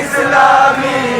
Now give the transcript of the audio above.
ইসলামী